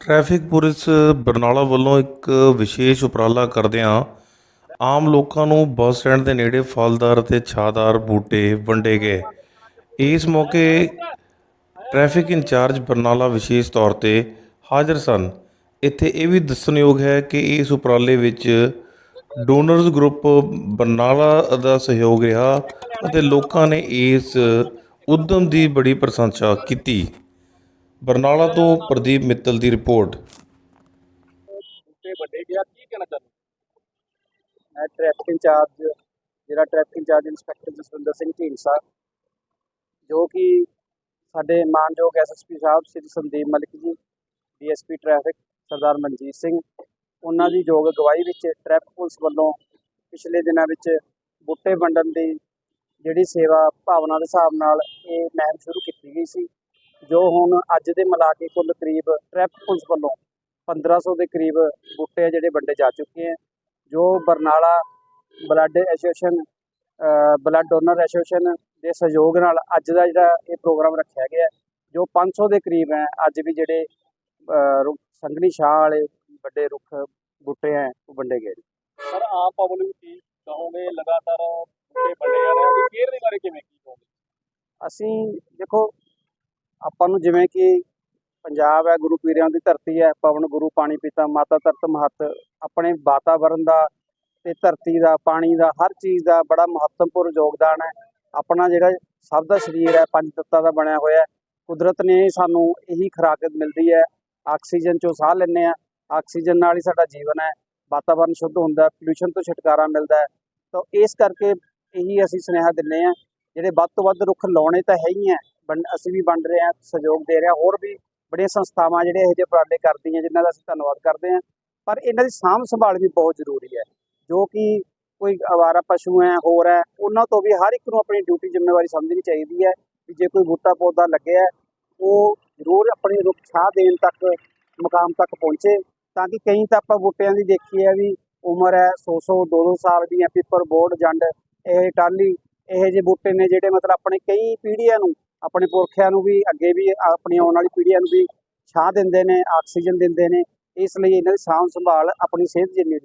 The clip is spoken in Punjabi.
ਟ੍ਰੈਫਿਕ ਪੁਲਿਸ ਬਰਨਾਲਾ ਵੱਲੋਂ ਇੱਕ ਵਿਸ਼ੇਸ਼ ਉਪਰਾਲਾ ਕਰਦਿਆਂ ਆਮ ਲੋਕਾਂ ਨੂੰ ਬੱਸ ਸਟੈਂਡ ਦੇ ਨੇੜੇ ਫਲਦਾਰ ਅਤੇ ਛਾਦਾਰ ਬੂਟੇ ਵੰਡੇ ਗਏ। ਇਸ ਮੌਕੇ ਟ੍ਰੈਫਿਕ ਇੰਚਾਰਜ ਬਰਨਾਲਾ ਵਿਸ਼ੇਸ਼ ਤੌਰ ਤੇ ਹਾਜ਼ਰ ਸਨ। ਇੱਥੇ ਇਹ ਵੀ ਦੱਸਣਯੋਗ ਹੈ ਕਿ ਇਸ ਉਪਰਾਲੇ ਵਿੱਚ ਡੋਨਰਸ ਗਰੁੱਪ ਬਰਨਾਲਾ ਦਾ ਸਹਿਯੋਗ ਰਿਹਾ ਅਤੇ ਲੋਕਾਂ ਨੇ ਇਸ ਉਦਮ ਦੀ ਬੜੀ ਪ੍ਰਸ਼ੰਸਾ ਕੀਤੀ। ਬਰਨਾਲਾ ਤੋਂ ਪ੍ਰਦੀਪ ਮਿੱਤਲ ਦੀ ਰਿਪੋਰਟ। ਬੂਟੇ ਵੱਡੇ ਗਿਆ, ਕੀ ਕਹਿਣਾ ਚਾਹੁੰਦੇ ਮੈਂ ਟ੍ਰੈਫਿਕ ਇੰਚਾਰਜ ਜਿਹੜਾ traffic incharge inspector Jaswinder Singh Dhindsa, ਜੋ ਕਿ ਸਾਡੇ ਮਾਨਯੋਗ ਐਸਐਸਪੀ ਸਾਹਿਬ ਸ੍ਰੀ ਸੰਦੀਪ ਮਲਿਕ ਜੀ ਡੀਐਸਪੀ ਟ੍ਰੈਫਿਕ ਸਰਦਾਰ ਮਨਜੀਤ ਸਿੰਘ, ਉਹਨਾਂ ਦੀ ਯੋਗ ਅਗਵਾਈ ਵਿੱਚ ਟ੍ਰੈਫਿਕ ਪੁਲਿਸ ਵੱਲੋਂ ਪਿਛਲੇ ਦਿਨਾਂ ਵਿੱਚ ਬੂਟੇ ਵੰਡਣ ਦੀ ਜਿਹੜੀ ਸੇਵਾ ਭਾਵਨਾ ਦੇ ਹਿਸਾਬ ਨਾਲ ਇਹ ਮੁਹਿੰਮ ਸ਼ੁਰੂ ਕੀਤੀ ਗਈ ਸੀ। ਜੋ ਹੁਣ ਅੱਜ ਦੇ ਮਿਲਾ ਕੇ ਕੁੱਲ ਕਰੀਬ ਟ੍ਰੈਫਿਕ ਪੁਲਿਸ ਵੱਲੋਂ 1500 ਦੇ ਕਰੀਬ ਬੂਟੇ ਆ ਜਿਹੜੇ ਵੰਡੇ ਜਾ ਚੁੱਕੇ ਹੈ ਜੋ Barnala blood association blood donor association ਦੇ ਸਹਿਯੋਗ ਨਾਲ ਅੱਜ ਦਾ ਜਿਹੜਾ ਇਹ ਪ੍ਰੋਗਰਾਮ ਰੱਖਿਆ ਗਿਆ ਜੋ 500 ਦੇ ਕਰੀਬ ਹੈ ਅੱਜ ਵੀ ਜਿਹੜੇ ਸੰਘਣੀ ਛਾਂ ਵਾਲੇ ਵੱਡੇ ਰੁੱਖ ਬੂਟੇ ਹੈ ਉਹ ਵੰਡੇ ਗਏ। ਸਰ ਆਮ ਪਬਲਿਕ ਕੀ ਕਹੋਗੇ? ਲਗਾਤਾਰ ਬੂਟੇ ਵੱਡੇ ਜਾ ਰਹੇ ਆ ਕੇਅਰ ਦੇ ਬਾਰੇ ਕਿਵੇਂ ਕੀ ਕਹੋਗੇ? ਅਸੀਂ ਦੇਖੋ ਆਪਾਂ ਨੂੰ ਜਿਵੇਂ ਕਿ ਪੰਜਾਬ ਹੈ, ਗੁਰੂ ਪੀਰਿਆਂ ਦੀ ਧਰਤੀ ਹੈ, ਪਵਨ, ਗੁਰੂ, ਪਾਣੀ, ਪਿਤਾ, ਮਾਤਾ, ਧਰਤ, ਮਹੱਤ, ਆਪਣੇ ਵਾਤਾਵਰਣ ਦਾ ਤੇ ਧਰਤੀ ਦਾ, ਪਾਣੀ ਦਾ, ਹਰ ਚੀਜ਼ ਦਾ ਬੜਾ ਮਹੱਤਵਪੂਰਨ ਯੋਗਦਾਨ ਹੈ। ਆਪਣਾ ਜਿਹੜਾ ਸਭ ਦਾ ਸਰੀਰ ਹੈ, ਪੰਜ ਤੱਤਾਂ ਦਾ ਬਣਿਆ ਹੋਇਆ ਹੈ। ਕੁਦਰਤ ਨੇ ਸਾਨੂੰ ਇਹੀ ਖੁਰਾਕ ਮਿਲਦੀ ਹੈ। ਆਕਸੀਜਨ ਚੋਂ ਸਾਹ ਲੈਂਦੇ ਆ ਆਕਸੀਜਨ ਨਾਲ ਹੀ ਸਾਡਾ ਜੀਵਨ ਹੈ। ਵਾਤਾਵਰਣ ਸ਼ੁੱਧ ਹੁੰਦਾ ਹੈ, ਪੋਲੂਸ਼ਨ ਤੋਂ ਛੁਟਕਾਰਾ ਮਿਲਦਾ ਹੈ। ਤਾਂ ਇਸ ਕਰਕੇ ਇਹੀ ਅਸੀਂ ਸੁਨੇਹਾ ਦਿੰਦੇ ਆ ਜਿਹੜੇ ਵੱਧ ਤੋਂ ਵੱਧ ਰੁੱਖ ਲਾਉਣੇ ਤਾਂ ਹੈ ਹੀ ਹੈ। ਅਸੀਂ ਵੀ ਵੰਡ ਰਹੇ ਹਾਂ, ਸਹਿਯੋਗ ਦੇ ਰਹੇ ਹਾਂ। ਹੋਰ ਵੀ ਬੜੀਆਂ ਸੰਸਥਾਵਾਂ ਜਿਹੜੇ ਇਹੋ ਜਿਹੇ ਉਪਰਾਲੇ ਕਰਦੀਆਂ ਜਿਨ੍ਹਾਂ ਦਾ ਅਸੀਂ ਧੰਨਵਾਦ ਕਰਦੇ ਹਾਂ। ਪਰ ਇਹਨਾਂ ਦੀ ਸਾਂਭ ਸੰਭਾਲ ਵੀ ਬਹੁਤ ਜ਼ਰੂਰੀ ਹੈ। ਜੋ ਕਿ ਕੋਈ ਅਵਾਰਾ ਪਸ਼ੂ ਹੈ, ਹੋਰ ਹੈ, ਉਹਨਾਂ ਤੋਂ ਵੀ ਹਰ ਇੱਕ ਨੂੰ ਆਪਣੀ ਡਿਊਟੀ, ਜ਼ਿੰਮੇਵਾਰੀ ਸਮਝਣੀ ਚਾਹੀਦੀ ਹੈ ਕਿ ਜੇ ਕੋਈ ਬੂਟਾ ਪੌਦਾ ਲੱਗਿਆ, ਉਹ ਜ਼ਰੂਰ ਆਪਣੀ ਰੁੱਖ ਛਾਂ ਦੇਣ ਤੱਕ, ਮੁਕਾਮ ਤੱਕ ਪਹੁੰਚੇ, ਤਾਂ ਕਿ ਕਈ ਤਾਂ ਆਪਾਂ ਬੂਟਿਆਂ ਦੀ ਦੇਖੀ ਹੈ ਵੀ ਉਮਰ ਹੈ 100 100 200 ਸਾਲ ਦੀਆਂ, ਪਿੱਪਰ ਬੋਰਡ ਜੰਡ, ਇਹ ਟਾਲੀ ਇਹੋ ਜਿਹੇ ਬੂਟੇ ਨੇ ਜਿਹੜੇ ਮਤਲਬ ਆਪਣੇ ਕਈ ਪੀੜ੍ਹੀਆਂ ਨੂੰ ਆਪਣੇ ਪੁਰਖਿਆਂ ਨੂੰ ਵੀ, ਅੱਗੇ ਵੀ, ਆਪਣੀ ਆਉਣ ਵਾਲੀ ਪੀੜ੍ਹੀਆਂ ਨੂੰ ਵੀ ਛਾਂ ਦਿੰਦੇ ਨੇ, ਆਕਸੀਜਨ ਦਿੰਦੇ ਨੇ। ਇਸ ਲਈ ਇਹਨਾਂ ਦੀ ਸਾਂਭ ਸੰਭਾਲ ਆਪਣੀ ਸਿਹਤ ਜਿੰਨੀ